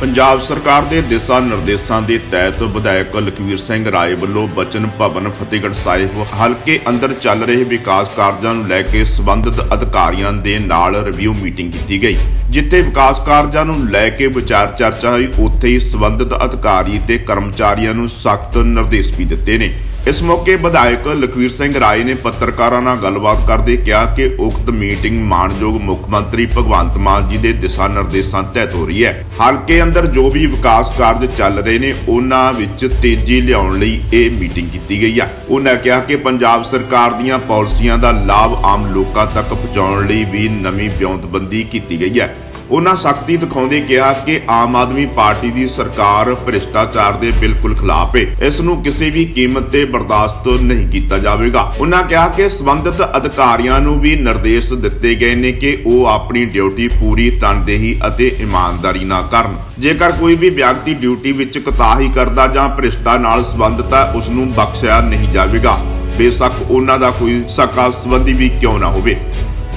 ਪੰਜਾਬ ਸਰਕਾਰ ਦੇ ਦਿਸ਼ਾ ਨਿਰਦੇਸ਼ਾਂ ਦੇ ਤਹਿਤ ਵਿਧਾਇਕ ਲਖਵੀਰ ਸਿੰਘ ਰਾਏ ਵੱਲੋਂ ਬਚਨ ਭਵਨ ਫਤਿਹਗੜ੍ਹ ਸਾਹਿਬ ਹਲਕੇ ਅੰਦਰ ਚੱਲ ਰਹੇ ਵਿਕਾਸ ਕਾਰਜਾਂ ਨੂੰ ਲੈ ਕੇ ਸਬੰਧਤ ਅਧਿਕਾਰੀਆਂ ਦੇ ਨਾਲ ਰਿਵਿਊ ਮੀਟਿੰਗ ਕੀਤੀ ਗਈ, ਜਿੱਥੇ ਵਿਕਾਸ ਕਾਰਜਾਂ ਨੂੰ ਲੈ ਕੇ ਵਿਚਾਰ ਚਰਚਾ ਹੋਈ, ਉੱਥੇ ਹੀ ਸਬੰਧਤ ਅਧਿਕਾਰੀ ਤੇ ਕਰਮਚਾਰੀਆਂ ਨੂੰ ਸਖਤ ਨਿਰਦੇਸ਼ ਵੀ ਦਿੱਤੇ ਨੇ। ਇਸ ਮੌਕੇ ਵਿਧਾਇਕ ਲਖਵੀਰ ਸਿੰਘ ਰਾਏ ਨੇ ਪੱਤਰਕਾਰਾਂ ਨਾਲ ਗੱਲਬਾਤ ਕਰਦੇ ਕਿਹਾ ਕਿ ਉਕਤ ਮੀਟਿੰਗ ਮਾਨਯੋਗ ਮੁੱਖ ਮੰਤਰੀ ਭਗਵੰਤ ਮਾਨ ਜੀ ਦੇ ਦਿਸ਼ਾ ਨਿਰਦੇਸ਼ਾਂ ਤਹਿਤ ਹੋ ਰਹੀ ਹੈ। ਹਲਕੇ ਅੰਦਰ ਜੋ ਵੀ ਵਿਕਾਸ ਕਾਰਜ ਚੱਲ ਰਹੇ ਨੇ, ਉਹਨਾਂ ਵਿੱਚ ਤੇਜ਼ੀ ਲਿਆਉਣ ਲਈ ਇਹ ਮੀਟਿੰਗ ਕੀਤੀ ਗਈ ਹੈ ਉਹਨਾਂ ਕਿਹਾ ਕਿ ਪੰਜਾਬ ਸਰਕਾਰ ਦੀਆਂ ਪਾਲਿਸੀਆਂ ਦਾ ਲਾਭ ਆਮ ਲੋਕਾਂ ਤੱਕ ਪਹੁੰਚਾਉਣ ਲਈ ਵੀ ਨਵੀਂ ਵਿਉਂਤਬੰਦੀ ਕੀਤੀ ਗਈ ਹੈ। ਉਹਨਾਂ ਸਖਤੀ ਦਿਖਾਉਂਦੇ ਕਿਹਾ ਕਿ ਆਮ ਆਦਮੀ ਪਾਰਟੀ ਦੀ ਸਰਕਾਰ ਭ੍ਰਿਸ਼ਟਾਚਾਰ ਦੇ ਬਿਲਕੁਲ ਖਿਲਾਫ ਹੈ ਇਸ ਨੂੰ ਕਿਸੇ ਵੀ ਕੀਮਤ ਤੇ ਬਰਦਾਸ਼ਤ ਨਹੀਂ ਕੀਤਾ ਜਾਵੇਗਾ। ਉਹਨਾਂ ਕਿਹਾ ਕਿ ਸਬੰਧਤ ਅਧਿਕਾਰੀਆਂ ਨੂੰ ਵੀ ਨਿਰਦੇਸ਼ ਦਿੱਤੇ ਗਏ ਨੇ ਕਿ ਉਹ ਆਪਣੀ ਡਿਊਟੀ ਪੂਰੀ ਤਨਦੇਹੀ ਅਤੇ ਇਮਾਨਦਾਰੀ ਨਾਲ ਕਰਨ। ਜੇਕਰ ਕੋਈ ਵੀ ਵਿਅਕਤੀ ਡਿਊਟੀ ਵਿੱਚ ਕੁਤਾਹੀ ਕਰਦਾ ਜਾਂ ਭ੍ਰਿਸ਼ਟਾ ਨਾਲ ਸੰਬੰਧਿਤ ਹੈ, ਉਸ ਨੂੰ ਬਖਸ਼ਿਆ ਨਹੀਂ ਜਾਵੇਗਾ। ਬੇਸ਼ੱਕ ਉਹਨਾਂ ਦਾ ਕੋਈ ਸਕਾ ਸੰਬੰਧੀ ਵੀ ਕਿਉਂ ਨਾ ਹੋਵੇ।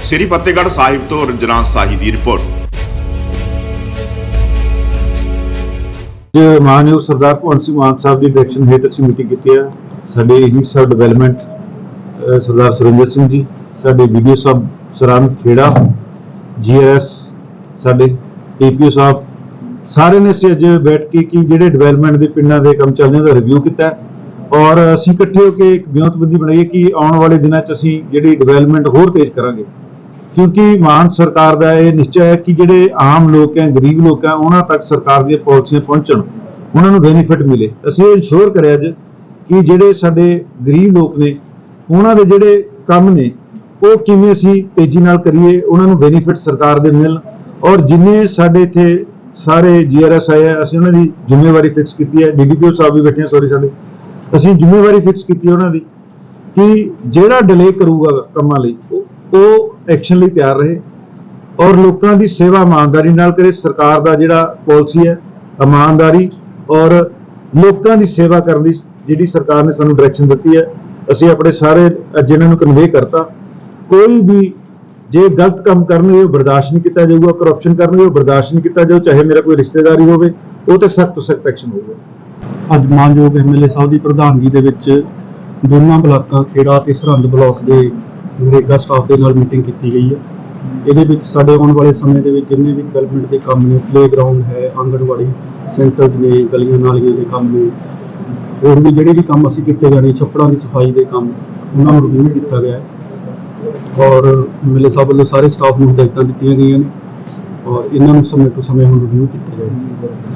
ਸ੍ਰੀ ਫਤਿਹਗੜ੍ਹ ਸਾਹਿਬ ਤੋਂ ਰੰਜਨਾ ਸਾਹੀ ਦੀ ਰਿਪੋਰਟ। ਜੋ ਮਾਨਯੋਗ ਸਰਦਾਰ ਭਗਵੰਤ ਸਿੰਘ ਮਾਨ ਸਾਹਿਬ ਦੀ ਡਾਇਰੈਕਸ਼ਨ ਹੇਠ ਅਸੀਂ ਮੀਟਿੰਗ ਕੀਤੀ ਆ ਸਾਡੇ ਏਡੀ ਸਾਹਿਬ ਡਿਵੈਲਪਮੈਂਟ ਸਰਦਾਰ ਸੁਰਿੰਦਰ ਸਿੰਘ ਜੀ, ਸਾਡੇ ਵੀਡੀਓ ਸਾਹਿਬ ਸਰਾਮ ਖੇੜਾ ਜੀਆਰਐਸ ਸਾਡੇ ਏਪੀਓ ਸਾਹਿਬ, ਸਾਰੇ ਨੇ ਅਸੀਂ ਅੱਜ ਬੈਠ ਕੇ ਕਿ ਜਿਹੜੇ ਡਿਵੈਲਪਮੈਂਟ ਦੇ ਪਿੰਡਾਂ ਦੇ ਕੰਮ ਚੱਲਦੇ ਉਹਦਾ ਰਿਵਿਊ ਕੀਤਾ ਔਰ ਅਸੀਂ ਇਕੱਠੇ ਹੋ ਕੇ ਇੱਕ ਵਿਉਂਤਬੰਦੀ ਬਣਾਈ ਕਿ ਆਉਣ ਵਾਲੇ ਦਿਨਾਂ 'ਚ ਅਸੀਂ ਜਿਹੜੀ ਡਿਵੈਲਪਮੈਂਟ ਹੋਰ ਤੇਜ਼ ਕਰਾਂਗੇ। ਕਿਉਂਕਿ ਮਾਨ ਸਰਕਾਰ ਦਾ ਇਹ ਨਿਸ਼ਚੈ ਹੈ ਕਿ ਜਿਹੜੇ ਆਮ ਲੋਕ ਹੈ, ਗਰੀਬ ਲੋਕ ਹੈ, ਉਹਨਾਂ ਤੱਕ ਸਰਕਾਰ ਦੀਆਂ ਪਾਲਿਸੀਆਂ ਪਹੁੰਚਣ, ਉਹਨਾਂ ਨੂੰ ਬੈਨੀਫਿਟ ਮਿਲੇ। ਅਸੀਂ ਇਹ ਇਨਸ਼ੋਰ ਕਰਿਆ ਅੱਜ ਕਿ ਜਿਹੜੇ ਸਾਡੇ ਗਰੀਬ ਲੋਕ ਨੇ, ਉਹਨਾਂ ਦੇ ਜਿਹੜੇ ਕੰਮ ਨੇ, ਉਹ ਕਿਵੇਂ ਅਸੀਂ ਤੇਜ਼ੀ ਨਾਲ ਕਰੀਏ, ਉਹਨਾਂ ਨੂੰ ਬੈਨੀਫਿਟ ਸਰਕਾਰ ਦੇ ਮਿਲਣ। ਔਰ ਜਿੰਨੇ ਸਾਡੇ ਇੱਥੇ ਸਾਰੇ ਜੀਆਰਐਸ ਆਏ ਆ, ਅਸੀਂ ਉਹਨਾਂ ਦੀ ਜ਼ਿੰਮੇਵਾਰੀ ਫਿਕਸ ਕੀਤੀ ਹੈ। ਡੀਡੀਪੀਓ ਸਾਹਿਬ ਵੀ ਬੈਠੇ ਆ ਸੌਰੀ ਸਾਡੇ। ਅਸੀਂ ਜ਼ਿੰਮੇਵਾਰੀ ਫਿਕਸ ਕੀਤੀ ਉਹਨਾਂ ਦੀ ਕਿ ਜਿਹੜਾ ਡਿਲੇ ਕਰੂਗਾ ਕੰਮਾਂ ਲਈ, ਉਹ ਐਕਸ਼ਨ ਲਈ ਤਿਆਰ ਰਹੇ ਔਰ ਲੋਕਾਂ ਦੀ ਸੇਵਾ ਇਮਾਨਦਾਰੀ ਨਾਲ ਕਰੇ। ਸਰਕਾਰ ਦਾ ਜਿਹੜਾ ਪਾਲਿਸੀ ਹੈ, ਇਮਾਨਦਾਰੀ ਔਰ ਲੋਕਾਂ ਦੀ ਸੇਵਾ ਕਰਨ ਦੀ ਜਿਹੜੀ ਸਰਕਾਰ ਨੇ ਸਾਨੂੰ ਡਾਇਰੈਕਸ਼ਨ ਦਿੱਤੀ ਹੈ, ਅਸੀਂ ਆਪਣੇ ਸਾਰੇ ਜਿਹਨਾਂ ਨੂੰ ਕਨਵੇ ਕਰਤਾ। ਕੋਈ ਵੀ ਜੇ ਗਲਤ ਕੰਮ ਕਰਨਗੇ, ਉਹ ਬਰਦਾਸ਼ਤ ਨਹੀਂ ਕੀਤਾ ਜਾਊਗਾ ਕਰਪਸ਼ਨ ਕਰਨਗੇ, ਉਹ ਬਰਦਾਸ਼ਤ ਨਹੀਂ ਕੀਤਾ ਜਾਊ, ਚਾਹੇ ਮੇਰਾ ਕੋਈ ਰਿਸ਼ਤੇਦਾਰੀ ਹੋਵੇ, ਉਹ ਤੇ ਸਖਤ ਤੋਂ ਸਖਤ ਐਕਸ਼ਨ ਹੋਊਗਾ। ਅੱਜ ਮਾਨਯੋਗ ਐਮਐਲਏ ਸਾਹਿਬ ਦੀ ਪ੍ਰਧਾਨਗੀ ਦੇ ਵਿੱਚ ਦੋਨਾਂ ਬਲਾਕਾਂ ਖੇੜਾ ਤੇ ਸਰਹੰਦ ਬਲਾਕ ਦੇ ਨਰੇਗਾ ਸਟਾਫ ਦੇ ਨਾਲ ਮੀਟਿੰਗ ਕੀਤੀ ਗਈ ਹੈ। ਇਹਦੇ ਵਿੱਚ ਸਾਡੇ ਆਉਣ ਵਾਲੇ ਸਮੇਂ ਦੇ ਵਿੱਚ ਜਿੰਨੇ ਵੀ ਡਿਵੈਲਪਮੈਂਟ ਦੇ ਕੰਮ ਨੇ ਪਲੇਗਰਾਉਂਡ ਹੈ, ਆਂਗਣਵਾੜੀ ਸੈਂਟਰ ਨੇ, ਗਲੀਆਂ ਨਾਲੀਆਂ ਦੇ ਕੰਮ ਨੇ, ਹੋਰ ਵੀ ਜਿਹੜੇ ਵੀ ਕੰਮ ਅਸੀਂ ਕੀਤੇ ਜਾਣੇ ਛੱਪੜਾਂ ਦੀ ਸਫ਼ਾਈ ਦੇ ਕੰਮ, ਉਹਨਾਂ ਨੂੰ ਰਿਵਿਊ ਕੀਤਾ ਗਿਆ ਹੈ। ਔਰ ਐਮਐਲਏ ਸਾਹਿਬ ਵੱਲੋਂ ਸਾਰੇ ਸਟਾਫ ਨੂੰ ਹਦਾਇਤਾਂ ਦਿੱਤੀਆਂ ਗਈਆਂ ਨੇ ਔਰ ਇਹਨਾਂ ਨੂੰ ਸਮੇਂ ਤੋਂ ਸਮੇਂ ਹੁਣ ਰਿਵਿਊ ਕੀਤਾ ਜਾਏਗਾ